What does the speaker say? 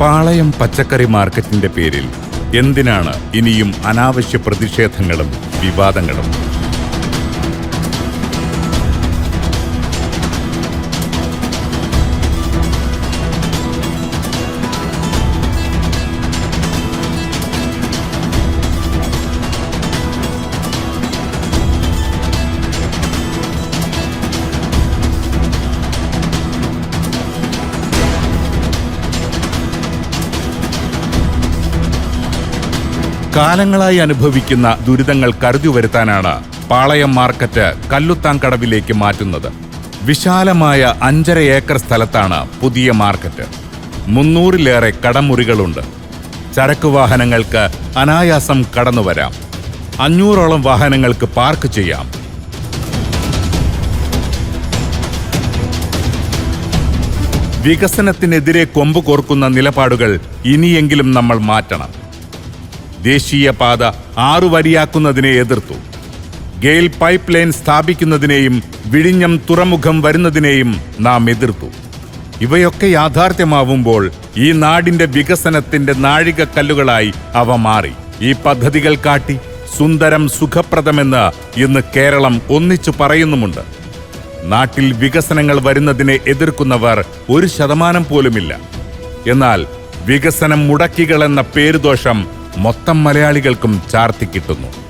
പാളയം പച്ചക്കറി മാർക്കറ്റിന്റെ പേരിൽ എന്തിനാണ് ഇനിയും അനാവശ്യ പ്രതിഷേധങ്ങളും വിവാദങ്ങളും? കാലങ്ങളായി അനുഭവിക്കുന്ന ദുരിതങ്ങൾ കരുതി വരുത്താനാണ് പാളയം മാർക്കറ്റ് കല്ലുത്താങ്കടവിലേക്ക് മാറ്റുന്നത്. വിശാലമായ അഞ്ചര ഏക്കർ സ്ഥലത്താണ് പുതിയ മാർക്കറ്റ്. മുന്നൂറിലേറെ കടമുറികളുണ്ട്. ചരക്ക് വാഹനങ്ങൾക്ക് അനായാസം കടന്നുവരാം അഞ്ഞൂറോളം വാഹനങ്ങൾക്ക് പാർക്ക് ചെയ്യാം. വികസനത്തിനെതിരെ കൊമ്പ് കോർക്കുന്ന നിലപാടുകൾ ഇനിയെങ്കിലും നമ്മൾ മാറ്റണം. ദേശീയപാത ആറു വരിയാക്കുന്നതിനെ എതിർത്തു. ഗെയിൽ പൈപ്പ് ലൈൻ സ്ഥാപിക്കുന്നതിനെയും വിഴിഞ്ഞം തുറമുഖം വരുന്നതിനെയും നാം എതിർത്തു. ഇവയൊക്കെ യാഥാർത്ഥ്യമാവുമ്പോൾ ഈ നാടിന്റെ വികസനത്തിന്റെ നാഴികക്കല്ലുകളായി അവ മാറി. ഈ പദ്ധതികൾ കാട്ടി സുന്ദരം സുഖപ്രദമെന്ന് ഇന്ന് കേരളം ഒന്നിച്ചു പറയുന്നുമുണ്ട്. നാട്ടിൽ വികസനങ്ങൾ വരുന്നതിനെ എതിർക്കുന്നവർ ഒരു ശതമാനം പോലുമില്ല. എന്നാൽ വികസനം മുടക്കികൾ എന്ന പേരുദോഷം മൊത്തം മലയാളികൾക്കും ചാർത്തിക്കിട്ടുന്നു